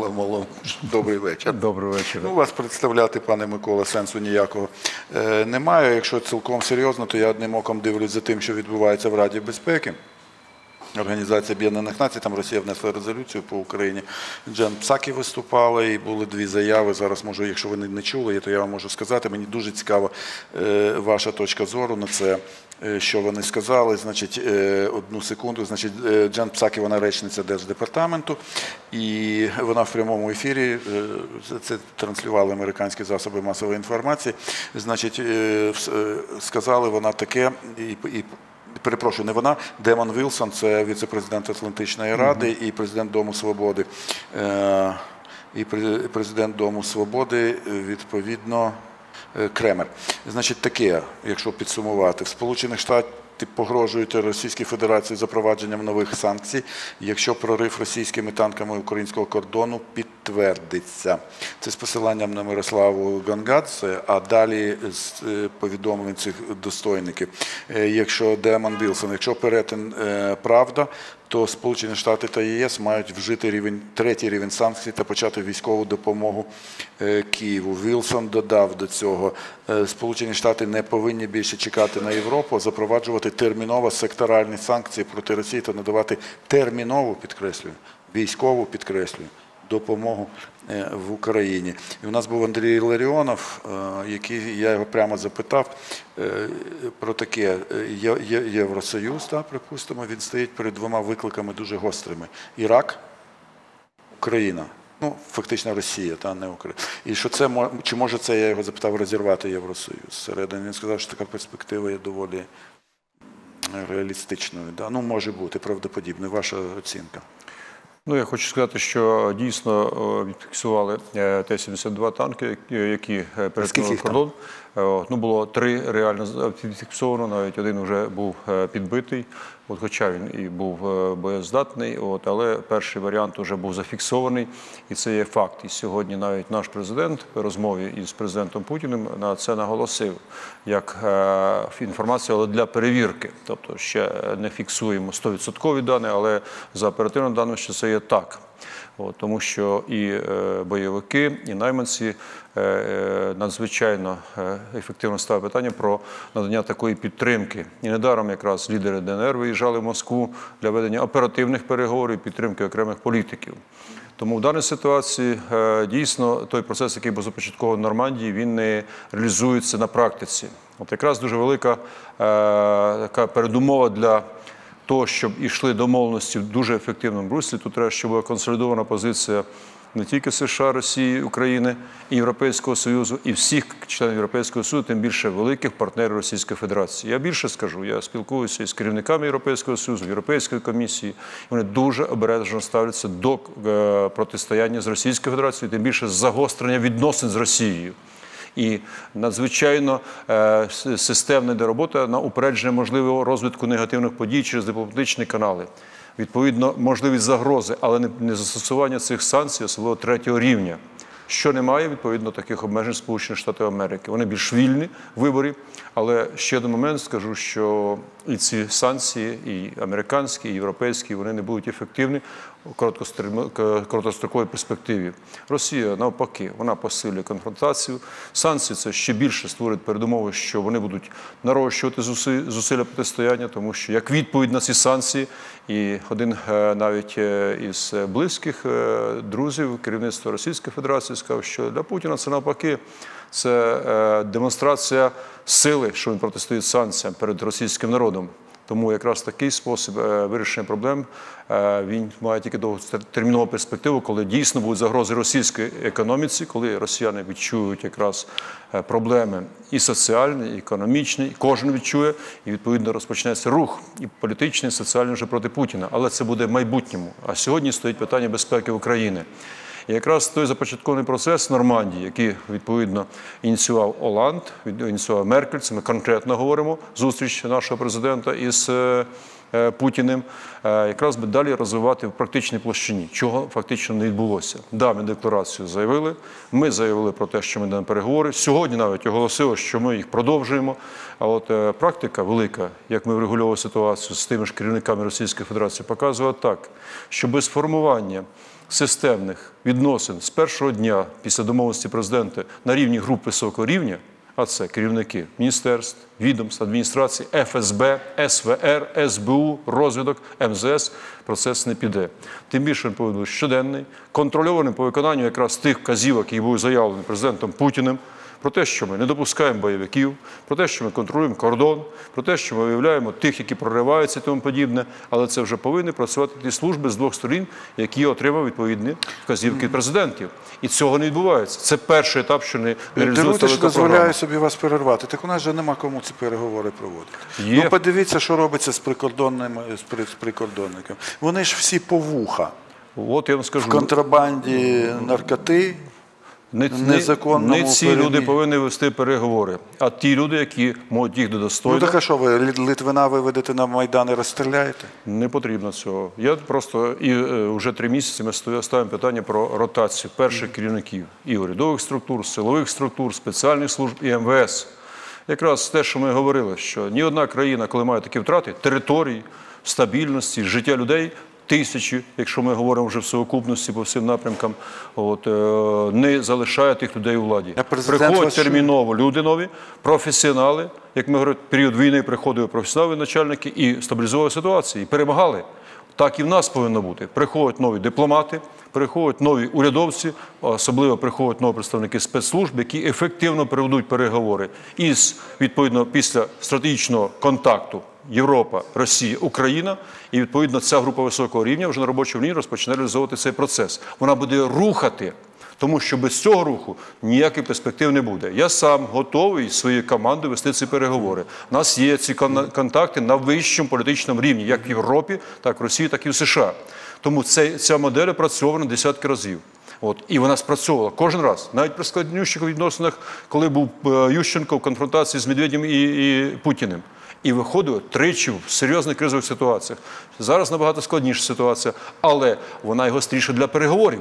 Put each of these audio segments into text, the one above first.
Микола Малон. Добрий вечір. Добрий вечір. Ну, вас представляти, пане Микола, сенсу ніякого е, немає. Якщо цілком серйозно, то я одним оком дивлюсь за тим, що відбувається в Раді безпеки. Організація Об'єднаних Націй, там Росія внесла резолюцію по Україні. Джен Псакі виступала і були дві заяви. Зараз можу, якщо ви не- чули, то я вам можу сказати. Мені дуже цікава е, ваша точка зору на це. е, Що вони сказали? Значить, е, одну секунду. Значить, Джен Псакі, вона речниця Держдепартаменту, і вона в прямому ефірі це транслювали американські засоби масової інформації. Значить, сказали вона таке і Перепрошую, не вона. Демон Вілсон, це віце-президент Атлантичної Ради і президент Дому Свободи. Е, І пре- президент Дому Свободи, відповідно, е, Кремер. Значить, таке, якщо підсумувати, в Сполучених Штатах погрожують Російській Федерації запровадженням нових санкцій, якщо прорив російськими танками українського кордону підтвердиться. Це з посиланням на Мирославу Гангадзе, а далі з е, повідомлень цих достойників. Е, Якщо Демон Білсон, якщо перетин е, правда, то Сполучені Штати та ЄС мають вжити рівень третій рівень санкцій та почати військову допомогу Києву. Вілсон додав до цього, Сполучені Штати не повинні більше чекати на Європу, запроваджувати терміново секторальні санкції проти Росії та надавати термінову підкреслюю, військову підкреслюю. Допомогу е, в Україні. І у нас був Андрій Ларіонов, е, який я його прямо запитав е, про таке Євросоюз, та, припустимо, він стоїть перед двома викликами дуже гострими: Ірак, Україна. Ну, фактично Росія, та не Україна. І що це чи може це я його запитав розірвати Євросоюз зсередини? Він сказав, що така перспектива є доволі реалістичною. Да? Ну, може бути, правдоподібною. Ваша оцінка. Ну, я хочу сказати, що дійсно відфіксували е, Т-72 танки, які- е, перетнули кордон. Е, Ну, було три реально з- відфіксовано, навіть один вже був е, підбитий, от, хоча він і був е, боєздатний, от, але перший варіант вже був зафіксований, і це є факт. І сьогодні навіть наш президент в розмові із президентом Путіним на це наголосив, як е, інформація але для перевірки. Тобто ще не фіксуємо 100% дані, але за оперативними даними, що це є так. От, тому що і е, бойовики, і найманці е, е, надзвичайно ефективно ставить питання про надання такої підтримки. І недаром якраз лідери ДНР виїжджали в Москву для ведення оперативних переговорів, підтримки окремих політиків. Тому в даній ситуації дійсно той процес, який був започаткований в Нормандії, він не реалізується на практиці. От якраз дуже велика така передумова для того, щоб ішли домовленості в дуже ефективному руслі, тут треба, щоб була консолідована позиція не тільки США, Росії, України і Європейського Союзу, і всіх членів Європейського Союзу, тим більше великих партнерів Російської Федерації. Я більше скажу, я спілкуюся із керівниками Європейського Союзу, Європейської комісії. Вони дуже обережно ставляться до е, протистояння з Російською Федерацією, тим більше загострення відносин з Росією і надзвичайно е, системна йде робота на упередження можливого розвитку негативних подій через дипломатичні канали. Відповідно, можливість загрози, але не, застосування цих санкцій, особливо третього рівня. Що немає, відповідно, таких обмежень Сполучених Штатів Америки. Вони більш вільні виборі, але ще один момент скажу, що і ці санкції, і американські, і європейські, вони не будуть ефективні короткострим- короткостроковій перспективі. Росія навпаки, вона посилює конфронтацію. Санкції це ще більше створить передумови, що вони будуть нарощувати зуси- зусилля протистояння, тому що як відповідь на ці санкції, і один е, навіть е, із близьких е, друзів керівництва Російської Федерації сказав, що для Путіна це навпаки. Це е, демонстрація сили, що він протистоїть санкціям перед російським народом. Тому якраз такий спосіб е, вирішення проблем е, він має тільки довготермінову перспективу, коли дійсно будуть загрози російської економіці, коли росіяни відчують якраз проблеми і соціальні, і економічні, і кожен відчує, і відповідно розпочнеться рух і політичний, і соціальний вже проти Путіна. Але це буде в майбутньому. А сьогодні стоїть питання безпеки України. І якраз той започаткований процес Нормандії, який відповідно ініціював Оланд, ініціював Меркель, це ми конкретно говоримо, зустріч нашого президента із е, е, Путіним, е, якраз би далі розвивати в практичній площині, чого фактично не відбулося. Да, ми декларацію заявили. Ми заявили про те, що ми йдемо переговори. Сьогодні навіть оголосили, що ми їх продовжуємо. А от практика велика, як ми врегульовували ситуацію з тими ж керівниками Російської Федерації, показує так, що без формування системних відносин з першого дня після домовленості президента на рівні груп високого рівня, а це керівники міністерств, відомств, адміністрації, ФСБ, СВР, СБУ, розвідок, МЗС, процес не піде. Тим більше він повинен щоденний, контрольований по виконанню якраз тих вказівок, які були заявлені президентом Путіним. Про те, що ми не допускаємо бойовиків, про те, що ми контролюємо кордон, про те, що ми виявляємо тих, які прориваються і тому подібне, але це вже повинні працювати ті служби з двох сторін, які отримав відповідні вказівки президентів. І цього не відбувається. Це перший етап, що не, реалізується що дозволяю собі вас перервати. Так у нас же нема кому ці переговори проводити. Є. Ну подивіться, що робиться з прикордонними з при- з прикордонниками. Вони ж всі по вуха От я вам скажу, в контрабанді наркоти. Не, незаконному не ці перемі- люди повинні вести переговори, а ті люди, які можуть їх достойно. Ну так а що ви Литвина виведете на Майдан і розстріляєте? Не потрібно цього. Я просто і е, вже три місяці ми ставимо питання про ротацію перших керівників і урядових структур, силових структур, спеціальних служб і МВС. Якраз те, що ми говорили, що ні одна країна, коли має такі втрати, території, стабільності, життя людей. Тисячі, якщо ми говоримо вже в совокупності по всім напрямкам, от, е, не залишає тих людей у владі. Приходять терміново люди нові, професіонали, як ми говоримо, період війни приходили професіонали, начальники і стабілізували ситуацію, і перемагали. Так і в нас повинно бути. Приходять нові дипломати, приходять нові урядовці, особливо приходять нові представники спецслужб, які ефективно проведуть переговори із відповідно після стратегічного контакту Європа, Росія, Україна, і відповідно ця група високого рівня вже на робочому рівні розпочне реалізовувати цей процес. Вона буде рухати. Тому що без цього руху ніяких перспектив не буде. Я сам готовий своєю командою вести ці переговори. У нас є ці контакти на вищому політичному рівні, як в Європі, так в Росії, так і в США. Тому цей, ця модель опрацьована десятки разів. От, і вона спрацьовувала кожен раз, навіть при складнющих відносинах, коли був е, Ющенко в конфронтації з Медведєм і, і Путіним. І виходили тричі в серйозних кризових ситуаціях. Зараз набагато складніша ситуація, але вона й гостріша для переговорів.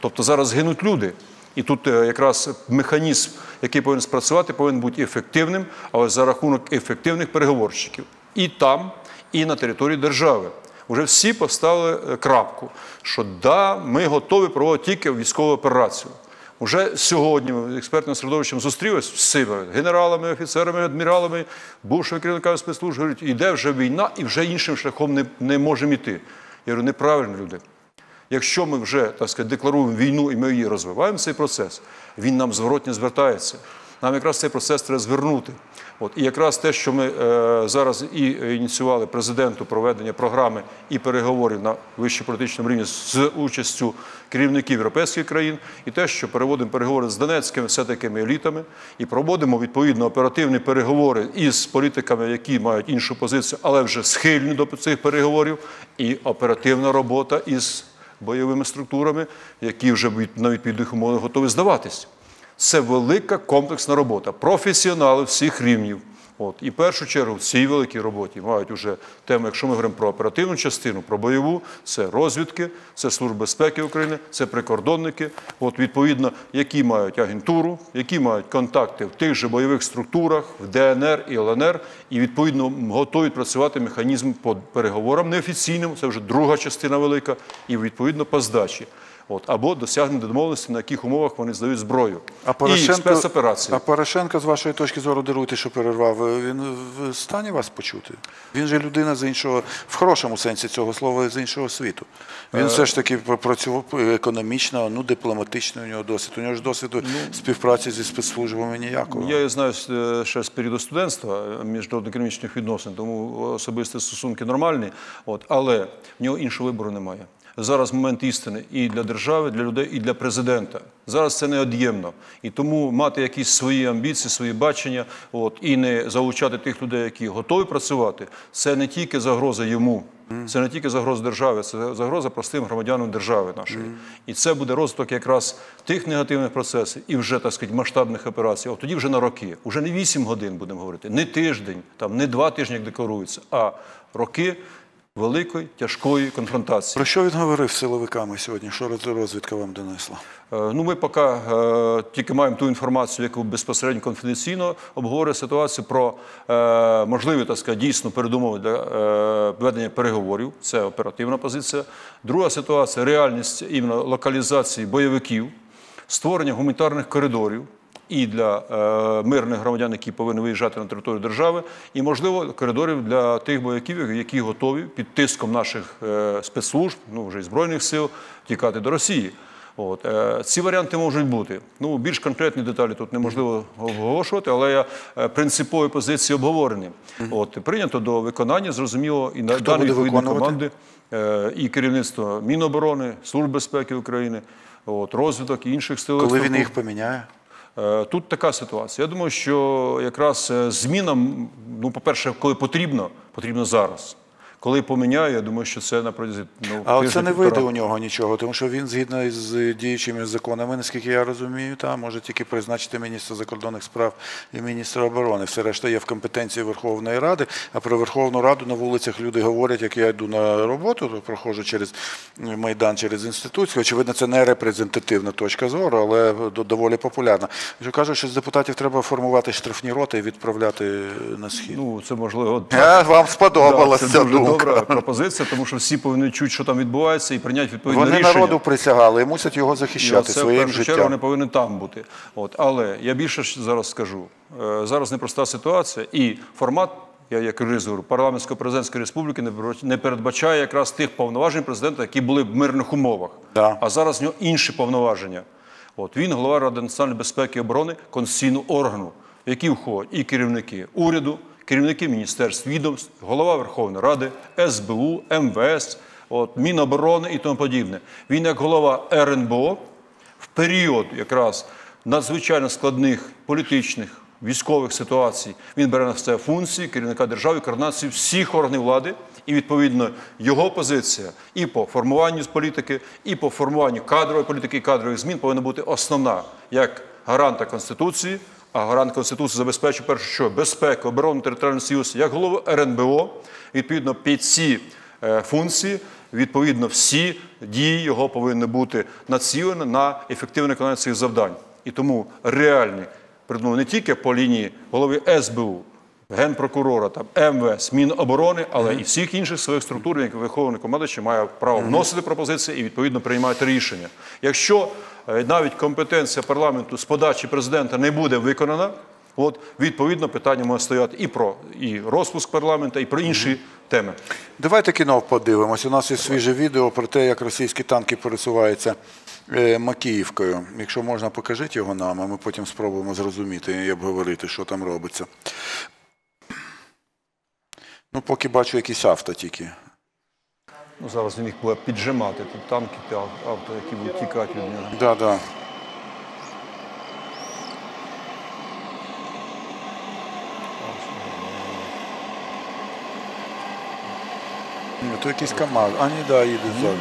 Тобто зараз гинуть люди. І тут е, якраз механізм, який повинен спрацювати, повинен бути ефективним, але за рахунок ефективних переговорщиків. І там, і на території держави. Уже всі поставили е, крапку, що да, ми готові проводити тільки військову операцію. Уже сьогодні експертним середовищем зустрілися з всіма генералами, офіцерами, адміралами, бувшими керівниками спецслужб. Говорять, іде вже війна і вже іншим шляхом не, не можемо йти. Я говорю, неправильно люди. Якщо ми вже так сказати, декларуємо війну і ми її розвиваємо, цей процес, він нам зворотньо звертається. Нам якраз цей процес треба звернути. От, і якраз те, що ми е, зараз і ініціювали президенту проведення програми і переговорів на вищому політичному рівні з участю керівників європейських країн, і те, що переводимо переговори з донецькими все-такими елітами, і проводимо відповідно оперативні переговори із політиками, які мають іншу позицію, але вже схильні до цих переговорів, і оперативна робота із бойовими структурами, які вже від- на відповідних умовах готові здаватись. Це велика комплексна робота. Професіонали всіх рівнів. От. І в першу чергу в цій великій роботі мають уже тему, якщо ми говоримо про оперативну частину, про бойову, це розвідки, це Служба безпеки України, це прикордонники, от, відповідно, які мають агентуру, які мають контакти в тих же бойових структурах, в ДНР і ЛНР, і відповідно готові працювати механізм по переговорам неофіційним, це вже друга частина велика, і відповідно по здачі. От, або досягнення домовленості, на яких умовах вони здають зброю. А І спецоперації. а Порошенко, з вашої точки зору, даруйте, що перервав, він в стані вас почути? Він же людина з іншого, в хорошому сенсі цього слова, з іншого світу. Е. Він все ж таки працював економічно, ну, дипломатично у нього досвід. У нього ж досвіду співпраці зі спецслужбами ніякого. Ну, Я знаю е, ще з періоду студентства е, міжнародно-економічних відносин, тому особисті стосунки нормальні. От, але в нього іншого вибору немає. Зараз момент істини і для держави, для людей, і для президента. Зараз це неод'ємно. І тому мати якісь свої амбіції, свої бачення, от, і не залучати тих людей, які готові працювати, це не тільки загроза йому, це не тільки загроза держави, це загроза простим громадянам держави нашої. І це буде розвиток якраз тих негативних процесів і вже так сказати масштабних операцій. От тоді вже на роки, вже не 8 годин будемо говорити, не тиждень, там не два тижні, як декларується, а роки. Великої тяжкої конфронтації. Про що він говорив з силовиками сьогодні? Що розвідка вам донесла? Е, Ну, ми поки е, тільки маємо ту інформацію, яку безпосередньо конфіденційно обговорює ситуацію про е, можливі так сказати, дійсно передумови для е, ведення переговорів. Це оперативна позиція. Друга ситуація реальність іменно локалізації бойовиків, створення гуманітарних коридорів. І для е, мирних громадян, які повинні виїжджати на територію держави, і можливо коридорів для тих бойовиків, які готові під тиском наших е, спецслужб, ну вже і збройних сил, тікати до Росії. От е, ці варіанти можуть бути. Ну більш конкретні деталі тут неможливо оголошувати, але я принципові позиції обговорені. От прийнято до виконання, зрозуміло, і на дані буде команди і керівництво Міноборони, Служби безпеки України, от розвиток і інших сил. Коли він їх поміняє? Е, Тут така ситуація. Я думаю, що якраз е, зміна, ну, по-перше, коли потрібно, потрібно зараз. Коли поміняє, я думаю, що це на протязі ну, А оце не вийде у нього нічого, тому що він згідно з діючими законами, наскільки я розумію, та може тільки призначити міністра закордонних справ і міністра оборони. Все решта є в компетенції Верховної Ради. А про Верховну Раду на вулицях люди говорять, як я йду на роботу, то проходжу через майдан, через інституцію. Очевидно, це не репрезентативна точка зору, але до- доволі популярна. Що кажуть, що з депутатів треба формувати штрафні роти і відправляти на схід. Ну, це можливо. Е, Вам сподобалася це думка. Добра пропозиція, тому що всі повинні чути, що там відбувається, і прийняти відповідне Вони рішення. народу присягали і мусять його І захищати оце, в своїм першу чергу життям. вони повинні там бути. От, але я більше зараз скажу. Е, Зараз непроста ситуація, і формат, я як говорю, парламентсько-президентської республіки не не передбачає якраз тих повноважень президента, які були в мирних умовах. Да. А зараз в нього інші повноваження. От він голова Ради національної безпеки і оборони конституційного органу, в який входять і керівники уряду, керівники міністерств, відомств, голова Верховної Ради, СБУ, МВС, от, Міноборони і тому подібне. Він як голова РНБО в період якраз надзвичайно складних політичних. Військових ситуацій він бере на себе функції керівника держави, координації всіх органів влади, і відповідно його позиція і по формуванню політики, і по формуванню кадрової політики і кадрових змін повинна бути основна як гаранта конституції. А гарант конституції забезпечує перше, що безпеку, оборону, територіальний союз, як голову РНБО, відповідно під ці е, функції, відповідно, всі дії його повинні бути націлені на ефективне виконання цих завдань. І тому реальні передумови не тільки по лінії голови СБУ, генпрокурора, там, МВС, Міноборони, але і всіх інших своїх структур, як Верховний командуючий має право вносити пропозиції і відповідно приймати рішення. Якщо навіть компетенція парламенту з подачі президента не буде виконана, от відповідно питання може стояти і про і розпуск парламенту, і про інші теми. Давайте кіно подивимось. У нас є свіже відео про те, як російські танки пересуваються е, Макіївкою. Якщо можна, покажіть його нам, а ми потім спробуємо зрозуміти і обговорити, що там робиться. Ну, поки бачу якісь авто тільки. Ну, зараз він їх буде піджимати, тут танки та авто, які будуть тікати від нього. Да, да. То якийсь КАМАЗ. А, ні, да, їде ззаду.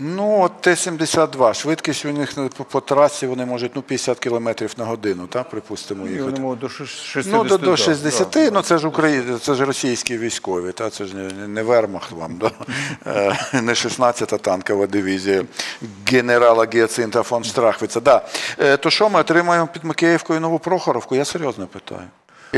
Ну, от Т-72. Швидкість у них по, по трасі вони можуть ну, 50 км на годину, так, припустимо, І їхати. вони можуть до 60 Ну, до, до 60, да. ну це ж Україна, це ж російські військові, та це ж не, не вермахт вам, да? Е, не 16-та танкова дивізія генерала Гіацинта фон Штрахвіца. Да. Е, То що ми отримаємо під Макеївкою нову Прохоровку? Я серйозно питаю.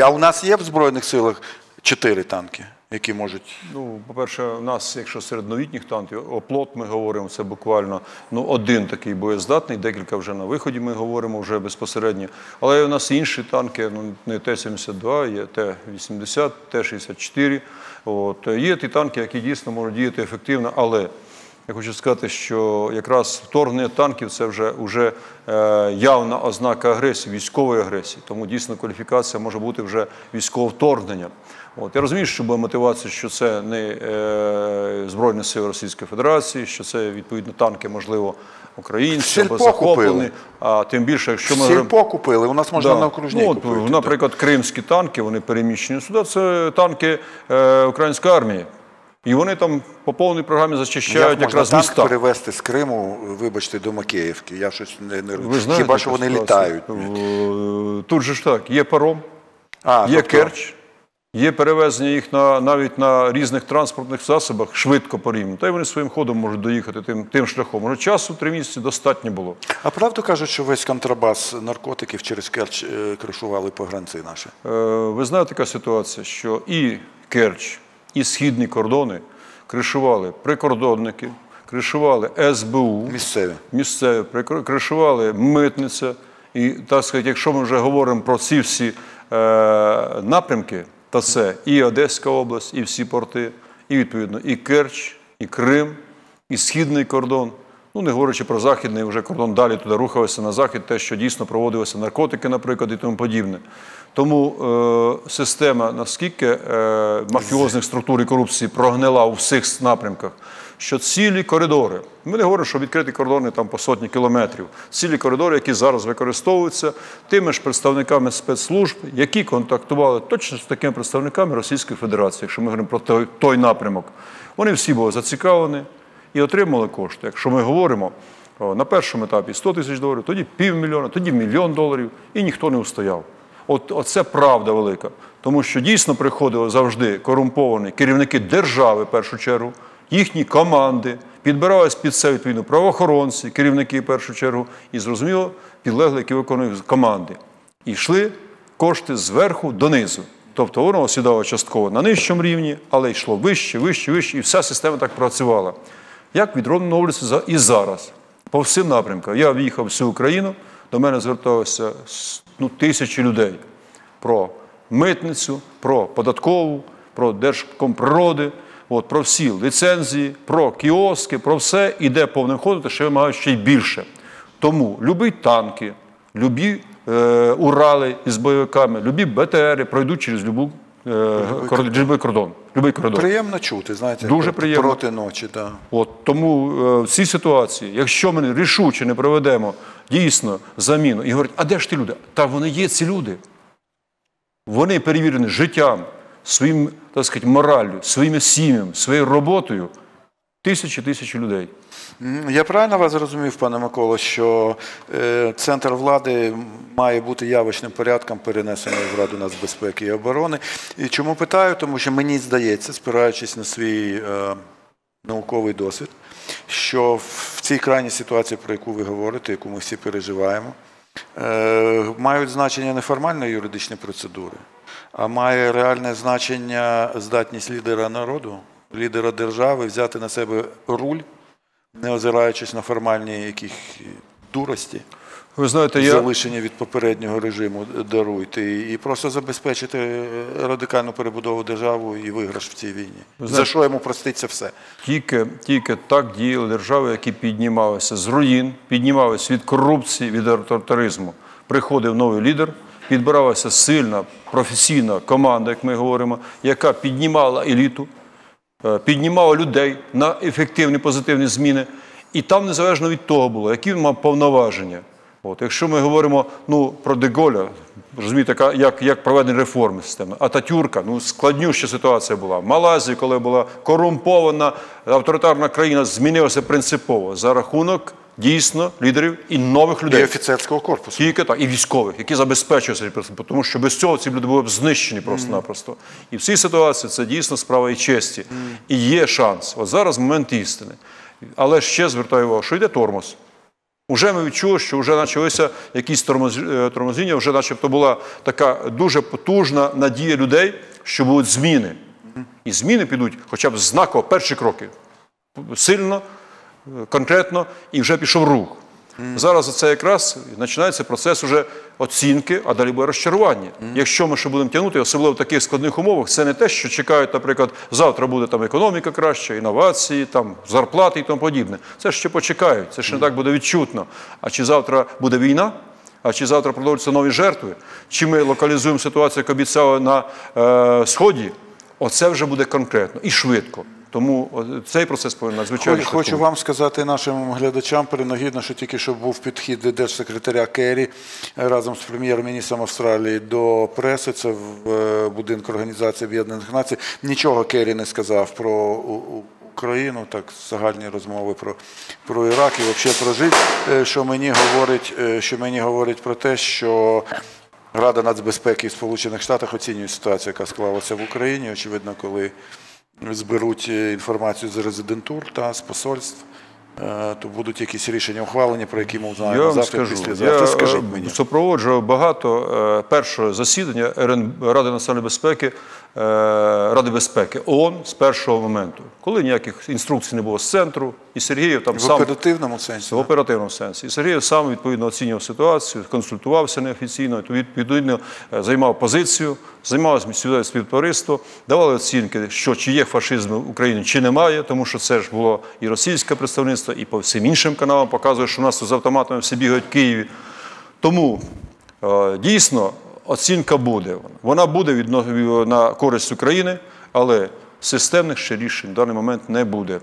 А у нас є в Збройних силах чотири танки? Які можуть. Ну, по-перше, у нас, якщо серед новітніх танків, оплот ми говоримо, це буквально ну, один такий боєздатний, декілька вже на виході ми говоримо вже безпосередньо. Але у нас інші танки, ну не Т-72, є Т-80, Т-64. От. Є ті танки, які дійсно можуть діяти ефективно, але я хочу сказати, що якраз вторгнення танків це вже, вже е, явна ознака агресії, військової агресії. Тому дійсно кваліфікація може бути вже військового вторгнення. От я розумію, що буде мотивація, що це не е, Збройні сили Російської Федерації, що це відповідно танки, можливо, українські або захоплені. А тим більше, якщо ми Сільпо купили, у нас можна Да. на окружній ну, от, купити. наприклад, кримські танки, вони переміщені сюди. Це танки е, української армії. І вони там по повній програмі зачищають Як можна якраз танк міста. перевезти з Криму, вибачте, до Макеївки? Я щось не, не Ви знаєте, Хіба що вони ситуація? літають? Тут же ж так, є паром, А, є тобто, керч, є перевезення їх на, навіть на різних транспортних засобах швидко по рівню. Та й вони своїм ходом можуть доїхати тим, тим шляхом. Може, часу три місяці достатньо було. А правду кажуть, що весь контрабас наркотиків через Керч е, кришували погранці наші? Е, Ви знаєте, така ситуація, що і Керч, і східні кордони кришували прикордонники, кришували СБУ, Місцеві. місцеві, кришували митниця. І так сказати, якщо ми вже говоримо про ці всі е, напрямки, то це і Одеська область, і всі порти, і відповідно і Керч, і Крим, і східний кордон. Ну, не говорячи про західний вже кордон, далі туди рухалося на захід, те, що дійсно проводилися наркотики, наприклад, і тому подібне. Тому е, система наскільки е, мафіозних структур і корупції прогнила у всіх напрямках, що цілі коридори, ми не говоримо, що відкриті кордони там по сотні кілометрів, цілі коридори, які зараз використовуються тими ж представниками спецслужб, які контактували точно з такими представниками Російської Федерації, якщо ми говоримо про той, той напрямок, вони всі були зацікавлені і отримали кошти. Якщо ми говоримо на першому етапі 100 тисяч доларів, тоді півмільйона, тоді мільйон доларів, і ніхто не устояв. От оце правда велика. Тому що дійсно приходили завжди корумповані керівники держави, в першу чергу, їхні команди, підбирались під це відповідно правоохоронці, керівники в першу чергу, і зрозуміло, підлегли, які виконують команди. І йшли кошти зверху донизу. Тобто воно осідало частково на нижчому рівні, але йшло вище, вище, вище, і вся система так працювала. Як відновлюється і зараз. По всім напрямкам. Я в'їхав всю Україну, до мене зверталося ну, тисячі людей про митницю, про податкову, про Держкомприроди, от, про всі ліцензії, про кіоски, про все іде повним ходом, та ще вимагають ще й більше. Тому любі танки, любі е, Урали із бойовиками, любі БТРи пройдуть через любу, е, кордон, любий. Коридор. Приємно чути, знаєте, Дуже приємно. проти ночі. Да. От тому е, в цій ситуації, якщо ми рішуче не проведемо дійсно заміну і говорять, а де ж ті люди? Та вони є ці люди. Вони перевірені життям, своїм, так сказати, мораллю, своїми сім'ями, своєю роботою. Тисячі тисячі людей. Я правильно вас зрозумів, пане Миколо, що е, центр влади має бути явочним порядком перенесений в Раду нацбезпеки і оборони. І чому питаю? Тому що мені здається, спираючись на свій е, науковий досвід, що в цій крайній ситуації, про яку ви говорите, яку ми всі переживаємо, е, мають значення не формальні юридичні процедури, а має реальне значення здатність лідера народу, лідера держави взяти на себе руль не озираючись на формальні якісь дурості, Ви знаєте, я, залишення від попереднього режиму даруйте, і просто забезпечити е, радикальну перебудову держави і виграш в цій війні. За що йому проститься все? Тільки, тільки так діяли держави, які піднімалися з руїн, піднімалися від корупції, від авторитаризму. Приходив новий лідер, підбиралася сильна професійна команда, як ми говоримо, яка піднімала еліту, піднімала людей на ефективні позитивні зміни. І там незалежно від того було, які він мав повноваження. От, якщо ми говоримо ну, про Деголя, розумієте, як, як проведені реформи системи, Ататюрка, ну складнюща ситуація була. В Малайзії, коли була корумпована авторитарна країна, змінилася принципово за рахунок дійсно лідерів і нових І людей. офіцерського корпусу. Тільки так, і військових, які забезпечують цей тому що без цього ці люди були б знищені просто-напросто. І в цій ситуації це дійсно справа і честі. І є шанс. От зараз момент істини. Але ще звертаю увагу, що йде тормоз. Уже ми відчули, що вже почалися якісь е, тормозіння, вже начебто була така дуже потужна надія людей, що будуть зміни. І зміни підуть хоча б знаково перші кроки. Сильно, конкретно, і вже пішов рух. Зараз це якраз починається процес уже оцінки, а далі буде розчарування. Якщо ми ще будемо тягнути, особливо в таких складних умовах, це не те, що чекають, наприклад, завтра буде там економіка краща, інновації, там зарплати і тому подібне. Це ще почекають, це ще не так буде відчутно. А чи завтра буде війна? А чи завтра продовжаться нові жертви? Чи ми локалізуємо ситуацію, як обіцяли на е, сході? Оце вже буде конкретно і швидко. Тому цей процес повинен надзвичайно Хочу, хочу вам сказати нашим глядачам перенагідно, що тільки що був підхід держсекретаря Керрі е, разом з прем'єр-міністром Австралії до преси. Це в е, будинку Організації Об'єднаних Націй. Нічого Керрі не сказав про Україну, так загальні розмови про, про Ірак і взагалі про життя, що мені говорить, е, що мені говорить про те, що Рада нацбезпеки Сполучених Штатів оцінює ситуацію, яка склалася в Україні. Очевидно, коли зберуть е, інформацію з резидентур та з посольств, е, то будуть якісь рішення ухвалення, про які ми Я узнаємо завтра, скажу, післязавтра. я Скажіть е, мені. супроводжував багато першого засідання Ради національної безпеки, Ради безпеки ООН з першого моменту, коли ніяких інструкцій не було з центру, і Сергієв там В сам оперативному сенсі. в оперативному сенсі. І Сергій сам відповідно оцінював ситуацію, консультувався неофіційно, відповідно е, займав позицію, займалося місцеве співтовариство, давали оцінки, що чи є фашизм в Україні, чи немає, тому що це ж було і російське представництво, і по всім іншим каналам показує, що у нас з автоматами всі бігають в Києві. Тому е, дійсно оцінка буде. Вона буде відно- на користь України, але системних ще рішень в даний момент не буде.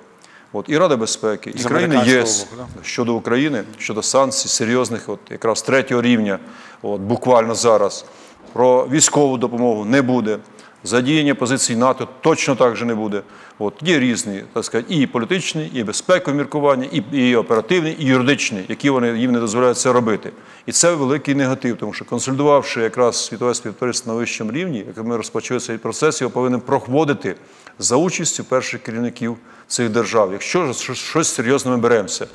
От і Рада безпеки, і З країни ЄС да? щодо України, щодо санкцій серйозних, от якраз третього рівня, от буквально зараз, про військову допомогу не буде. Задіяння позицій НАТО точно так же не буде. От є різні, так сказати, і політичні, і безпекові міркування, і, і оперативні, і юридичні, які вони їм не дозволяють це робити. І це великий негатив, тому що консолідувавши якраз світове співтовариство на вищому рівні, як ми розпочали цей процес, його повинен проводити за участю перших керівників цих держав. Якщо ж щось серйозно ми беремося,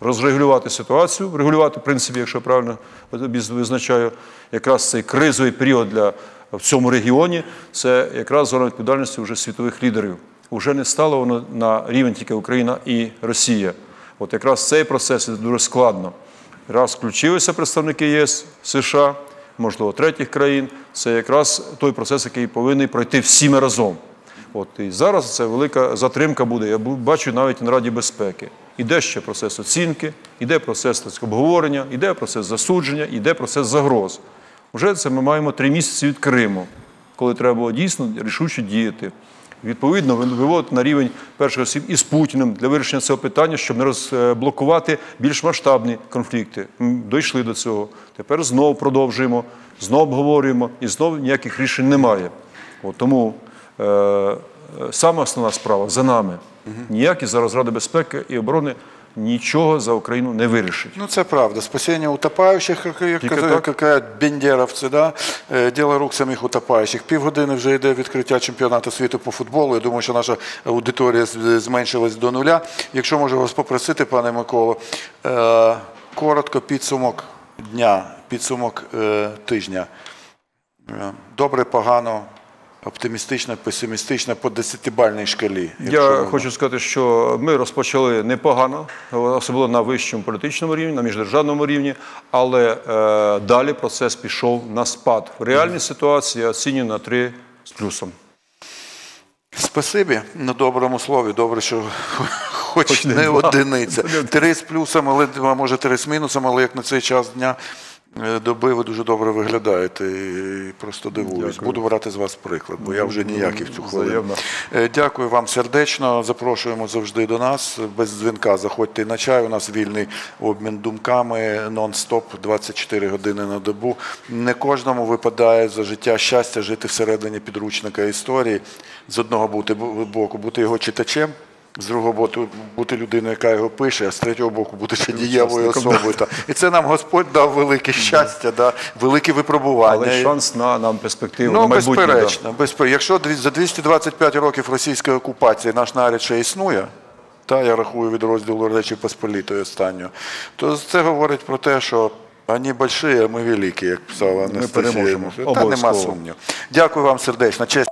розрегулювати ситуацію, регулювати, в принципі, якщо правильно визначаю, якраз цей кризовий період для в цьому регіоні, це якраз зона відповідальності вже світових лідерів. Уже не стало воно на рівень тільки Україна і Росія. От якраз цей процес іде дуже складно. Раз включилися представники ЄС, США, можливо, третіх країн, це якраз той процес, який повинен пройти всіми разом. От і зараз це велика затримка буде. Я бачу навіть на Раді безпеки. Іде ще процес оцінки, іде процес обговорення, іде процес засудження, іде процес загроз. Вже це ми маємо три місяці від Криму, коли треба було дійсно рішуче діяти. Відповідно, ви- виводити на рівень перших осіб із Путіним для вирішення цього питання, щоб не розблокувати більш масштабні конфлікти. М, Дійшли до цього. Тепер знову продовжуємо, знову обговорюємо, і знову ніяких рішень немає. От, тому е, е, саме основна справа за нами. Ніякі зараз Ради безпеки і оборони нічого за Україну не вирішить. Ну, це правда. Спасіння утопаючих, як, кажуть бендеровці, да? Е, діло рук самих утопаючих. Півгодини вже йде відкриття чемпіонату світу по футболу. Я думаю, що наша аудиторія зменшилась до нуля. Якщо можу вас попросити, пане Миколо, е, коротко підсумок дня, підсумок е, тижня. Добре, погано, оптимістично, песимістично по десятибальній шкалі. Я можна. хочу сказати, що ми розпочали непогано, особливо на вищому політичному рівні, на міждержавному рівні, але е, далі процес пішов на спад. В реальній ситуації я оцінюю на 3 з плюсом. Спасибі на доброму слові. Добре, що хоч, Хоч не не одиниця. Три з плюсом, але може три з мінусом, але як на цей час дня доби ви дуже добре виглядаєте і просто дивуюсь. Дякую. Буду брати з вас приклад, бо я вже ніякий в цю хвилину. Е, Дякую вам сердечно. Запрошуємо завжди до нас. Без дзвінка заходьте на чай. У нас вільний обмін думками, нон-стоп, 24 години на добу. Не кожному випадає за життя щастя жити всередині підручника історії. З одного бути- боку, бути його читачем. З другого боку, бути людиною, яка його пише, а з третього боку бути ще дієвою особою. Та. І це нам Господь дав велике щастя, да, велике випробування. Але шанс на нам перспективу, на Ну, майбутнє. да. безперечно, безперечно. Якщо за 225 років російської окупації наш наряд ще існує, та я рахую від розділу Речі Посполітої останнього, то це говорить про те, що вони больші, а ми великі, як писала Анастасія. переможемо. Та нема сумнів. Дякую вам сердечно. Честь.